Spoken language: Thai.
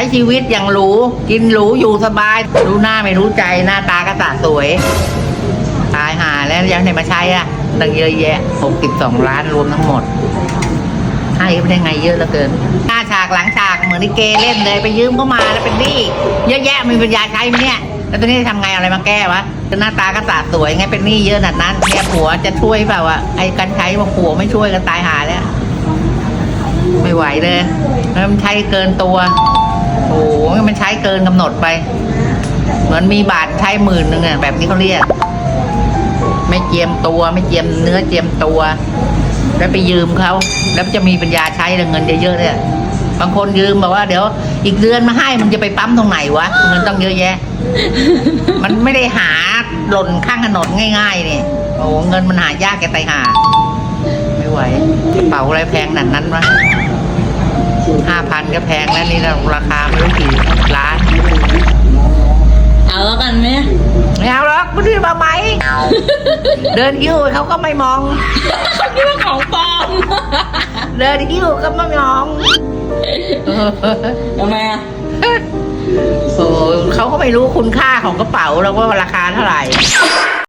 ช้ชีวิตอย่างหรู กินหรู อยู่สบาย รู้หน้าไม่รู้ใจหน้าตาก็สะสวย ตายหาแล้วยังไหนมาใช้อะตังเยอะแยะหกสิบสองล้านรวมทั้งหมด ให้ไปได้ไงเยอะเหลือเกิน หน้าฉากหลังฉากเหมือนลิเกเล่นเลย ไปยืมเข้ามาแล้วเป็นหนี้เยอะแยะมีปัญญาใช้ไหมเนี่ยแล้วตอนนี้ทำไงอะไรมาแก้วะหน้าตาก็สาสวยไงเป็นหนี้เยอะขนาดนั้นเนี่ยผัวจะช่วยเปล่าวะไอ้กันใช้ว่าผัวไม่ช่วยกันตายหาแล้วไม่ไหวเลยมันใช้เกินตัว เกินกำหนดไป เหมือนมีบาทใช้หมื่นหนึ่งอะแบบนี้เขาเรียก ไม่เจียมตัวไม่เจียมเนื้อเจียมตัว แล้วไปยืมเขาแล้วจะมีปัญญาใช้เงินเยอะๆเนี่ยบางคนยืมบอกว่าเดี๋ยว อีกเดือนมาให้มันจะไปปั๊มตรงไหนวะเงินต้องเยอะแยะ มันไม่ได้หาหล่นข้างถนนง่าย ๆ นี่โอ้เงินมันหายากแกไตายหา ไม่ไหวกระเป๋าอะไรแพงขนาดนั้นวะ ห้าพันก็แพงแล้วนี่เราราคาไม่รู้กี่ล้าน เอาแล้วกันไหมไม่เอาหรอกไม่ได้มาไหม เดินยิ้วเขาก็ไม่มองนี่ว่าของปลอม เดินยิ้วก็ไม่มองทำไมอะโอ้เขาก็ไม่รู้คุณค่าของกระเป๋าแล้วว่าราคาเท่าไหร่